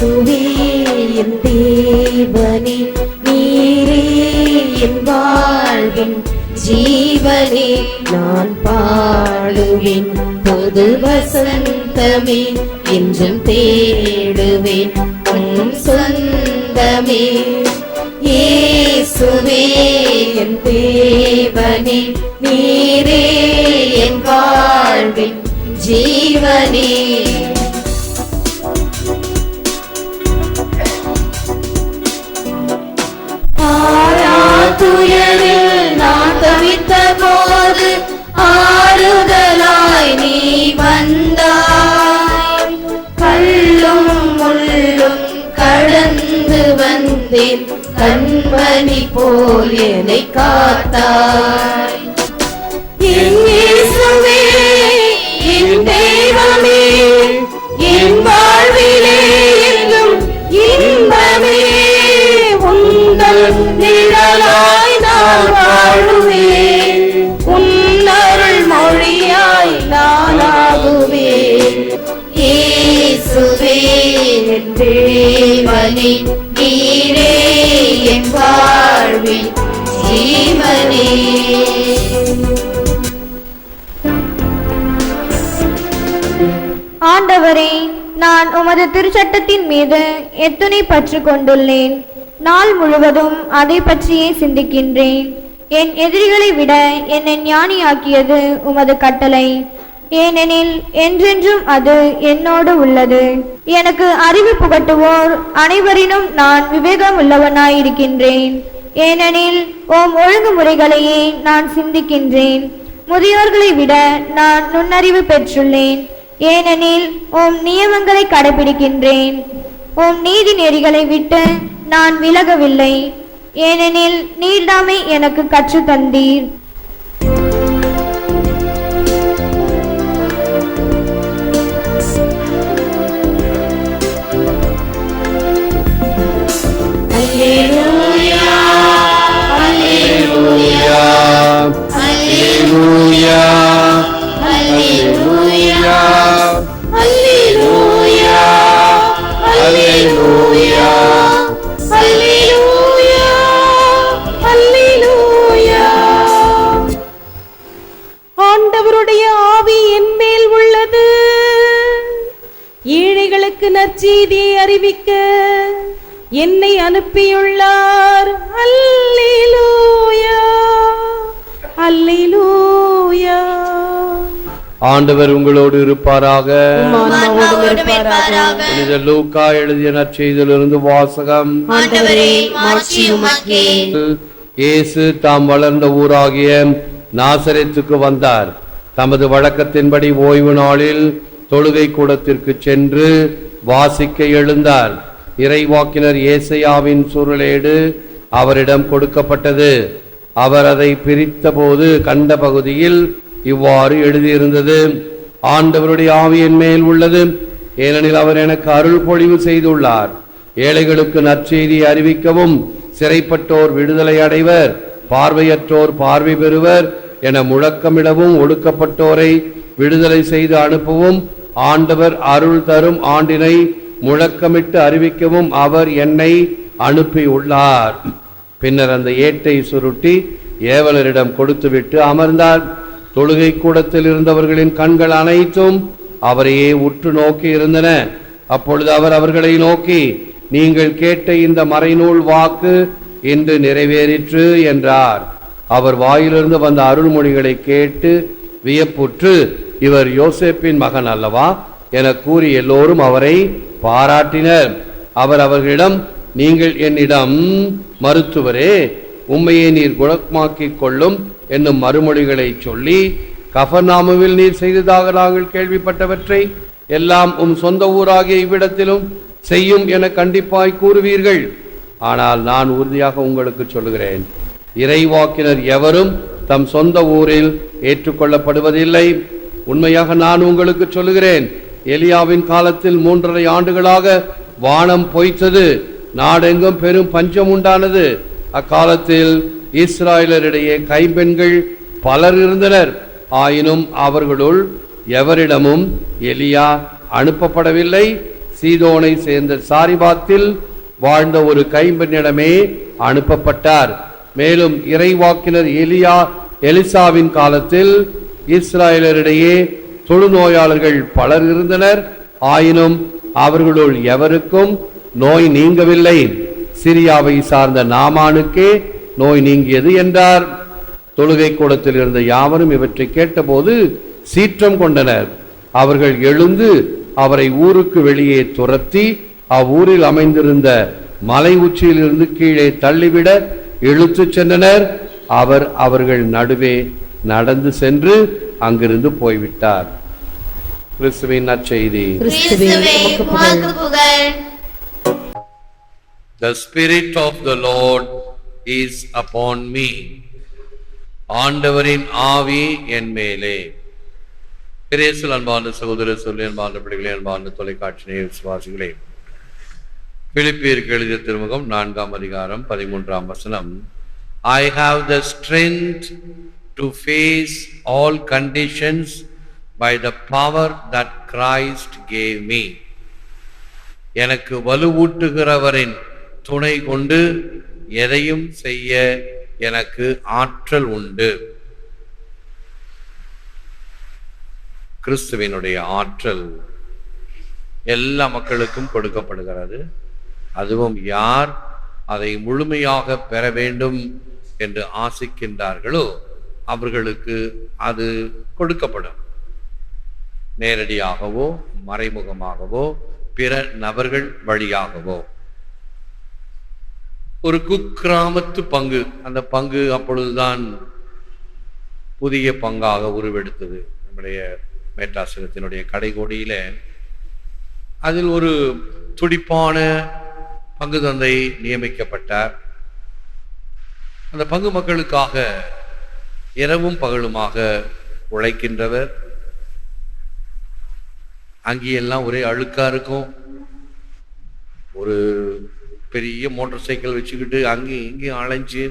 இயேசுவே என் தேவனே நீரே என் வாழ்வின் ஜீவனே நான் பாடுவேன் பொது வசந்தமே என்றும் தேடுவேன் உன் சொந்தமே. இயேசுவே என் தேவனே நீரே என் வாழ்வின் ஜீவனே. வந்தேன் கண்மணி போல் என்னை காத்தாய். என் தெய்வமே, என் வாழ்விலே என்றும் இன்பமே நிழலாய் நான் உன்னருள் மொழியாய் ஜீவனே ஆண்டவரே நான் உமது திருச்சட்டத்தின் மீது எத்துணை பற்று கொண்டுள்ளேன். நாள் முழுவதும் அதை பற்றியே சிந்திக்கின்றேன். என் எதிரிகளை விட என்னை ஞானியாக்கியது உமது கட்டளை. ஏனெனில் என்றென்றும் அது என்னோடு உள்ளது. எனக்கு அறிவு புகட்டுவோர் அனைவரினும் நான் விவேகம் உள்ளவனாயிருக்கின்றேன் ஏனெனில் ஓம் ஒழுங்குமுறைகளையே நான் சிந்திக்கின்றேன். முதியோர்களை விட நான் நுண்ணறிவு பெற்றுள்ளேன். ஏனெனில் உம் நியமங்களை கடைபிடிக்கின்றேன். உம் நீதி நெறிகளை விட்டு நான் விலகவில்லை. ஏனெனில் நீர்தாமை எனக்கு கற்றுத் ஆண்டவர் உங்களோடு இருப்பாராக. புனித லூக்கா எழுதிய நற்செய்தியிலிருந்து வாசகம். ஆண்டவரே மாட்சி உமக்கே. இயேசு தாம் வளர்ந்த ஊராகிய நாசரேத்துக்கு வந்தார். தமது வழக்கத்தின்படி ஓய்வு நாளில் தொழுகை கூடத்திற்கு சென்று வாசிக்க எழுந்தார். இறைவாக்கினர் ஏசையாவின் சுருளேடு அவரிடம் கொடுக்கப்பட்டது. அவர் அதை பிரித்தபோது கண்ட பகுதியில் இவ்வாறு எழுதியிருந்தது. ஆண்டவருடைய ஆவியின் மேல் உள்ளது. ஏனெனில் அவர் எனக்கு அருள் பொழிவு செய்துள்ளார். ஏழைகளுக்கு நற்செய்தி அறிவிக்கவும் சிறைப்பட்டோர் விடுதலை அடைவர் பார்வையற்றோர் பார்வை பெறுவர் என முழக்கமிடவும் ஒடுக்கப்பட்டோரை விடுதலை செய்து அனுப்பவும் ஆண்டவர் அருள் தரும் ஆண்டினை முழக்கமிட்டு அறிவிக்கவும் அவர் என்னை அனுப்பியுள்ளார். பின்னர் அந்த ஏட்டை சுருட்டி ஏவலரிடம் கொடுத்துவிட்டு அமர்ந்தார். தொழுகை கூடத்தில் இருந்தவர்களின் கண்கள் அனைத்தும் அவரையே உற்று நோக்கி இருந்தன. அப்பொழுது அவர் அவர்களை நோக்கி நீங்கள் கேட்ட இந்த மறைநூல் வாக்கு இன்று நிறைவேறிற்று என்றார். அவர் வாயிலிருந்து வந்த அருள்மொழிகளை கேட்டு வியப்புற்று இவர் யோசேப்பின் மகன் அல்லவா? என கூறி எல்லோரும் அவரை பாராட்டினர். அவர் அவர்களிடம் நீங்கள் என்னிடம் மருத்துவரே உண்மையை நீர் குணமாக்கிக் கொள்ளும் என்னும் மறுமொழிகளை சொல்லி கஃபர்நாமுவில் நீர் செய்ததாக நாங்கள் கேள்விப்பட்டவற்றை எல்லாம் உம் சொந்த ஊராகிய இவ்விடத்திலும் செய்யும் என கண்டிப்பாய் கூறுவீர்கள். ஆனால் நான் உறுதியாக உங்களுக்கு சொல்லுகிறேன் இறைவாக்கினர் எவரும் தம் சொந்த ஊரில் ஏற்றுக்கொள்ளப்படுவதில்லை. உண்மையாக நான் உங்களுக்கு சொல்லுகிறேன் எலியாவின் காலத்தில் மூன்றரை ஆண்டுகளாக வானம் பொய்த்தது நாடெங்கும் பெரும் பஞ்சம் உண்டானது. அக்காலத்தில் இஸ்ராயலரிடையே கைம்பெண்கள் பலர் இருந்தனர். ஆயினும் அவர்களுள் எவரிடமும் எலியா அனுப்பப்படவில்லை. சீதோனை சேர்ந்த சாரிபாத்தில் வாழ்ந்த ஒரு கைம்பெண்ணிடமே அனுப்பப்பட்டார். மேலும் இறைவாக்கினர் எலியா எலிசாவின் காலத்தில் இஸ்ராயலரிடையே தொழுநோயாளர்கள் பலர் இருந்தனர். ஆயினும் அவர்களுள் எவருக்கும் நோய் நீங்கவில்லை. சிரியாவை சார்ந்த நாமானுக்கே நோய் நீங்கியது என்றார். தொழுகை கூடத்தில் இருந்த யாவரும் இவற்றை கேட்டபோது சீற்றம் கொண்டனர். அவர்கள் எழுந்து அவரை ஊருக்கு வெளியே துரத்தி அவ்வூரில் அமைந்திருந்த மலை உச்சியிலிருந்து கீழே தள்ளிவிட இழுத்துச் சென்றனர். அவர் அவர்கள் நடுவே நடந்து சென்று அங்கிருந்து போய்விட்டார். கிறிஸ்துவின் நற்செய்தி. கிறிஸ்துவே உமக்கு புகழ். The Spirit of the Lord is upon me ஆண்டவரின் ஆவி என் மேலே. பிரேசல் அன்பார்ந்த சகோதர சொல்லி அன்பார்ந்த பிள்ளைகளே அன்பார்ந்த தொலைக்காட்சி விசுவாசிகளே. பிலிப்பியருக்கு எழுதிய திருமுகம் நான்காம் அதிகாரம் பதிமூன்றாம் வசனம். I have the strength to face all conditions by the power that Christ gave me எனக்கு வலுவூட்டுகிறவரின் துணை கொண்டு எதையும் செய்ய எனக்கு ஆற்றல் உண்டு. கிறிஸ்துவினுடைய ஆற்றல் எல்லா மக்களுக்கும் கொடுக்கப்படுகிறது. அதுவும் யார் அதை முழுமையாக பெற வேண்டும் என்று ஆசிக்கின்றார்களோ அவர்களுக்கு அது கொடுக்கப்படும். நேரடியாகவோ மறைமுகமாகவோ பிற நபர்கள் வழியாகவோ. ஒரு குக்கிராமத்து பங்கு. அந்த பங்கு அப்பொழுதுதான் புதிய பங்காக உருவெடுத்தது. நம்முடைய மேட்டாசிரத்தினுடைய கடைகோடியில. அதில் ஒரு துடிப்பான பங்கு தந்தை நியமிக்கப்பட்டார். அந்த பங்கு மக்களுக்காக இரவும் பகலுமாக உழைக்கின்றவர். அங்கேயெல்லாம் ஒரே அழுக்கா இருக்கும். ஒரு பெரிய மோட்டார் சைக்கிள் வச்சுக்கிட்டு அங்கேயும் இங்கேயும் அலைஞ்சு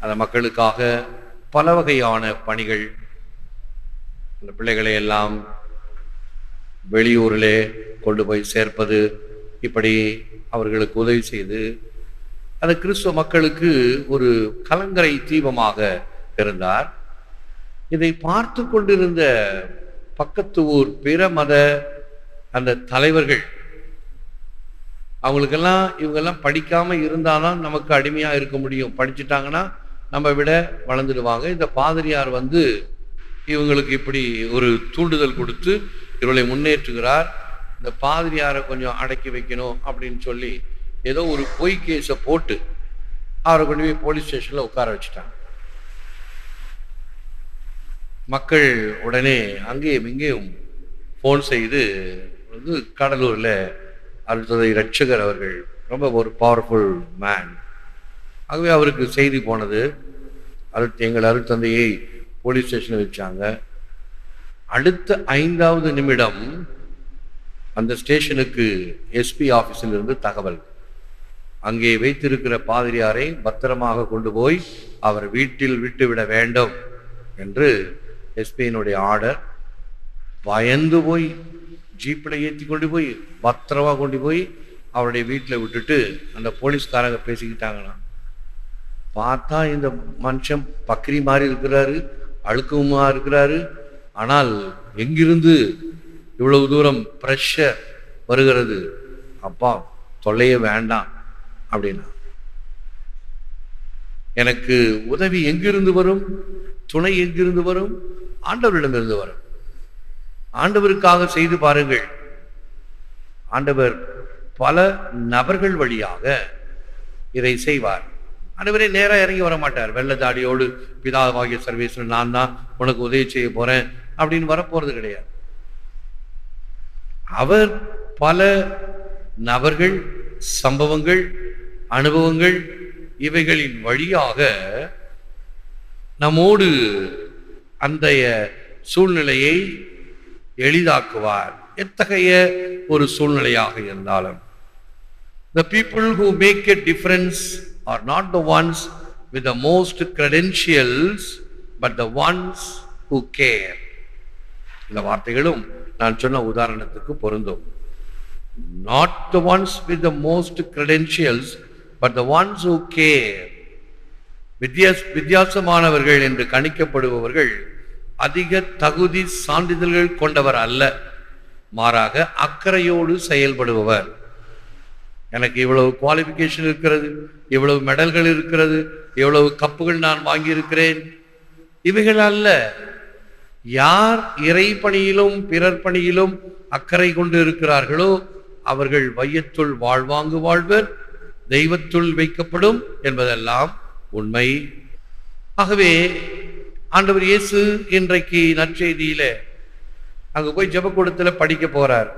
அந்த மக்களுக்காக பல வகையான பணிகள் அந்த பிள்ளைகளை எல்லாம் வெளியூரிலே கொண்டு போய் சேர்ப்பது இப்படி அவர்களுக்கு உதவி செய்து அந்த கிறிஸ்துவ மக்களுக்கு ஒரு கலங்கரை தீபமாக இருந்தார். இதை பார்த்து கொண்டிருந்த பக்கத்து ஊர் பிற மத அந்த தலைவர்கள் அவங்களுக்கெல்லாம் இவங்கெல்லாம் படிக்காமல் இருந்தால்தான் நமக்கு அடிமையாக இருக்க முடியும். படிச்சுட்டாங்கன்னா நம்ம விட வளர்ந்துடுவாங்க. இந்த பாதிரியார் வந்து இவங்களுக்கு இப்படி ஒரு தூண்டுதல் கொடுத்து இவர்களை முன்னேற்றுகிறார். இந்த பாதிரியாரை கொஞ்சம் அடக்கி வைக்கணும் அப்படின்னு சொல்லி ஏதோ ஒரு பொய் கேஸை போட்டு அவரை கொண்டு போய் போலீஸ் ஸ்டேஷனில் உட்கார வச்சுட்டாங்க. மக்கள் உடனே அங்கேயும் இங்கேயும் ஃபோன் செய்து வந்து கடலூரில் அருள்தந்தை ரட்சகர் அவர்கள் ரொம்ப ஒரு பவர்ஃபுல் மேன் ஆகவே அவருக்கு செய்தி போனது அருள் எங்கள் அருள் தந்தையை போலீஸ் ஸ்டேஷனில் வச்சாங்க. அடுத்த ஐந்தாவது நிமிடம் அந்த ஸ்டேஷனுக்கு எஸ்பி ஆஃபீஸில் இருந்து தகவல். அங்கே வைத்திருக்கிற பாதிரியாரை பத்திரமாக கொண்டு போய் அவர் வீட்டில் விட்டுவிட வேண்டும் என்று எஸ்பியினுடைய ஆர்டர் பயந்து போய் ஜீப்பில் ஏற்றி கொண்டு போய் பத்திரமா கொண்டு போய் அவருடைய வீட்டில் விட்டுட்டு அந்த போலீஸ்காரங்க பேசிக்கிட்டாங்கண்ணா பார்த்தா இந்த மனுஷன் பக்ரி மாதிரி இருக்கிறாரு அழுக்கமா இருக்கிறாரு. ஆனால் எங்கிருந்து இவ்வளவு தூரம் ப்ரெஷர் வருகிறது? அப்பா தொல்லையே வேண்டாம் அப்படின்னா. எனக்கு உதவி எங்கிருந்து வரும்? துணை எங்கிருந்து வரும்? ஆண்டவரிடமிருந்து வரும். ஆண்டவருக்காக செய்து பாருங்கள். ஆண்டவர் பல நபர்கள் வழியாக இதை செய்வார். ஆண்டவரே நேராக இறங்கி வர மாட்டார் வெள்ள தாடியோடு பிதாவாகிய சர்வீஸ்ல நான் தான் உனக்கு உதவி செய்ய போறேன் அப்படின்னு வரப்போறது கிடையாது. அவர் பல நபர்கள் சம்பவங்கள் அனுபவங்கள் இவைகளின் வழியாக நம்மோடு அந்த சூழ்நிலையை எளிதாக்குவார் எத்தகைய ஒரு சூழ்நிலையாக இருந்தாலும் the people who make a difference are not the ones with the most credentials but the ones who care இந்த வார்த்தைகளும் நான் சொன்ன உதாரணத்துக்கு பொருந்தும் not the ones with the most credentials but the ones who care வித்தியாச வித்தியாசமானவர்கள் என்று கணிக்கப்படுபவர்கள் அதிக தகுதி சான்றிதழ்கள் கொண்டவர் அல்ல. மாறாக அக்கறையோடு செயல்படுபவர். எனக்கு இவ்வளவு குவாலிஃபிகேஷன் இருக்கிறது இவ்வளவு மெடல்கள் இருக்கிறது இவ்வளவு கப்புகள் நான் வாங்கியிருக்கிறேன். இவைகள் அல்ல. யார் இறை பணியிலும் பிறர் பணியிலும் அக்கறை கொண்டு இருக்கிறார்களோ அவர்கள் வையத்துள் வாழ்வாங்கு வாழ்வர் தெய்வத்துள் வைக்கப்படும் என்பதெல்லாம் உண்மை. ஆகவே ஆண்டவர் இயேசு இன்றைக்கு நற்செய்தியில அங்க போய் ஜெபக்கூடத்துல படிக்க போறார்.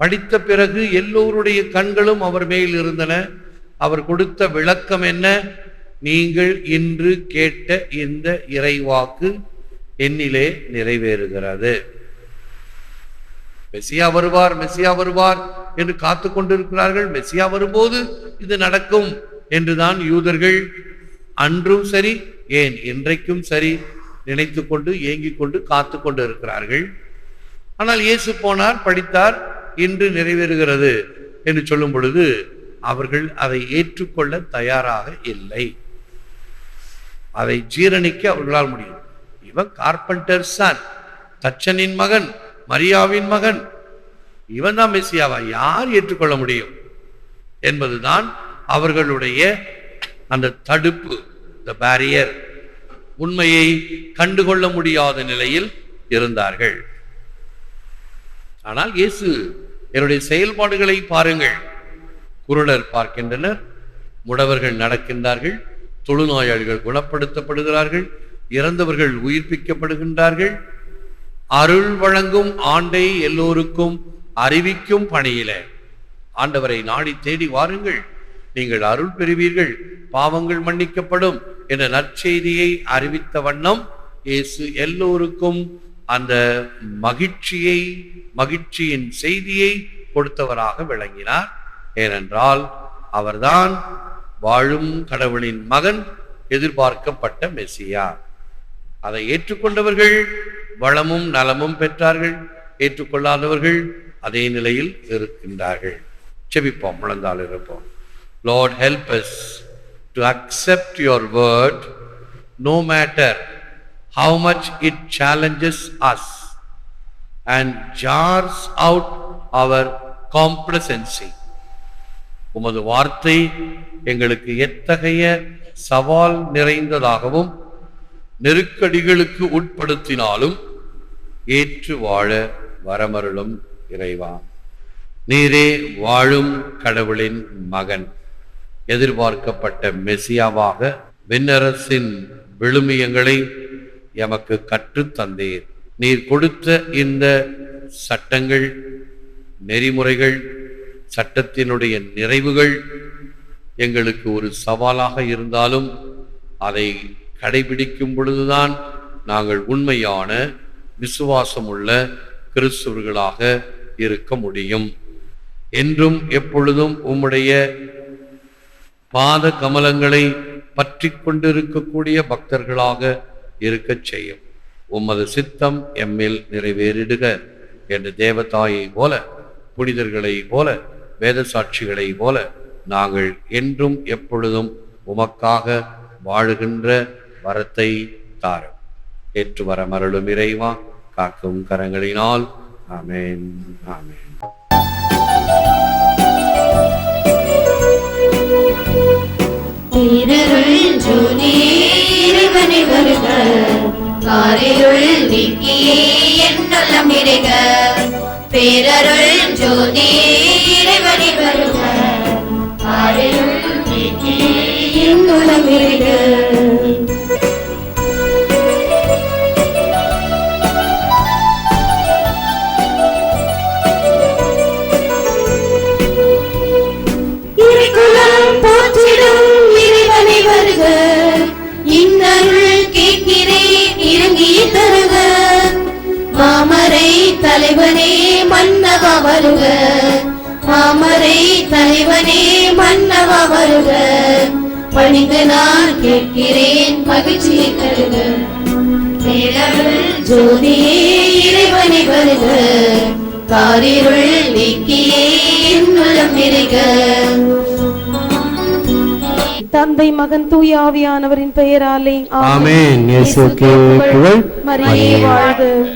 படித்த பிறகு எல்லோருடைய கண்களும் அவர் மேல் இருந்தன. அவர் கொடுத்த விளக்கம் என்ன? நீங்கள் இன்று கேட்ட இந்த இறைவாக்கு என்னிலே நிறைவேறுகிறது. மெசியா வருவார் மெசியா வருவார் என்று காத்து கொண்டிருக்கிறார்கள். மெசியா வரும்போது இது நடக்கும் என்றுதான் யூதர்கள் அன்றும் சரி ஏன் இன்றைக்கும் சரி நினைத்து கொண்டு ஏங்கிக் கொண்டு காத்து கொண்டு இருக்கிறார்கள் ஆனால் இயேசு போனார் படித்தார் இன்று நிறைவேறுகிறது என்று சொல்லும் பொழுது அவர்கள் அதை ஏற்றுக்கொள்ள தயாராக இல்லை. அதை ஜீரணிக்க அவர்களால் முடியும். இவன் கார்பெண்டர் சன் தச்சனின் மகன் மரியாவின் மகன். இவன் தான் மெஸ்ஸியாவா யார் ஏற்றுக்கொள்ள முடியும்? என்பதுதான் அவர்களுடைய அந்த தடுப்பு. த பேரியர் உண்மையை கண்டுகொள்ள முடியாத நிலையில் இருந்தார்கள். ஆனால் இயேசு என்னுடைய செயல்பாடுகளை பாருங்கள். குருடர் பார்க்கின்றனர் முடவர்கள் நடக்கின்றார்கள் தொழுநோயாளிகள் குணப்படுத்தப்படுகிறார்கள் இறந்தவர்கள் உயிர்ப்பிக்கப்படுகின்றார்கள். அருள் வழங்கும் ஆண்டை எல்லோருக்கும் அறிவிக்கும் பணியில. ஆண்டவரை நாடி தேடி வாருங்கள். நீங்கள் அருள் பெறுவீர்கள் பாவங்கள் மன்னிக்கப்படும். என்ற நற்செய்தியை அறிவித்த வண்ணம் இயேசு எல்லோருக்கும் அந்த மகிழ்ச்சியை மகிழ்ச்சியின் செய்தியை கொடுத்தவராக விளங்கினார். ஏனென்றால் அவர்தான் வாழும் கடவுளின் மகன் எதிர்பார்க்கப்பட்ட மெசியா. அதை ஏற்றுக்கொண்டவர்கள் வளமும் நலமும் பெற்றார்கள். ஏற்றுக்கொள்ளாதவர்கள் அதே நிலையில் இருக்கின்றார்கள். செபிப்போம் முழந்தால் இருப்போம். Lord help us. To accept your word no matter how much it challenges us and jars out our complacency. உமது வார்த்தை எங்களுக்கு எத்தகைய சவால் நிறைந்ததாகவும் நெருக்கடிகளுக்கு உட்படுத்தினாலும் ஏற்று வாழ வரமருளும் இறைவா. நீரே வாழும் கடவுளின் மகன். எதிர்பார்க்கப்பட்ட மெசியாவாக விண்ணரசின் விழுமியங்களை எமக்கு கற்றுத்தந்தீர் நீர் கொடுத்த இந்த சட்டங்கள் நெறிமுறைகள் சட்டத்தினுடைய நிறைவுகள் எங்களுக்கு ஒரு சவாலாக இருந்தாலும் அதை கடைபிடிக்கும் பொழுதுதான் நாங்கள் உண்மையான விசுவாசமுள்ள கிறிஸ்துவர்களாக இருக்க முடியும். என்றும் எப்பொழுதும் உம்முடைய பாத கமலங்களை பற்றி கொண்டிருக்கக்கூடிய பக்தர்களாக இருக்கச் செய்யும். உமது சித்தம் எம்மில் நிறைவேறிடுக என்று தேவதாயை போல புனிதர்களை போல வேத சாட்சிகளை போல நாங்கள் என்றும் எப்பொழுதும் உமக்காக வாழுகின்ற வரத்தை தாரும். ஏற்று வர மரளும் இறைவா காக்கும் கரங்களினால். ஆமேன் ஆமேன். பேரருள் ஜோதி இறைவனை வருக. காரிருள் நீக்கியே என்னுள்ளம் இறைக பேரருள் ஜோதியே இறைவனை வருக. காரிருள் தலைவனே மன்னவா வருக. மாமரை தலைவனே மன்னவா வருக. பணிந்து நான் கேட்கிறேன் மகிழ்ச்சியை தருக. ஜோதியே இறைவனை வருக. காரிருள் நீக்கி உள்ளம் நிறைக. தந்தை மகன் தூய ஆவியானவரின் பெயராலே ஆமென். இயேசுவுக்கே புகழ் மரியே. வாழ்க.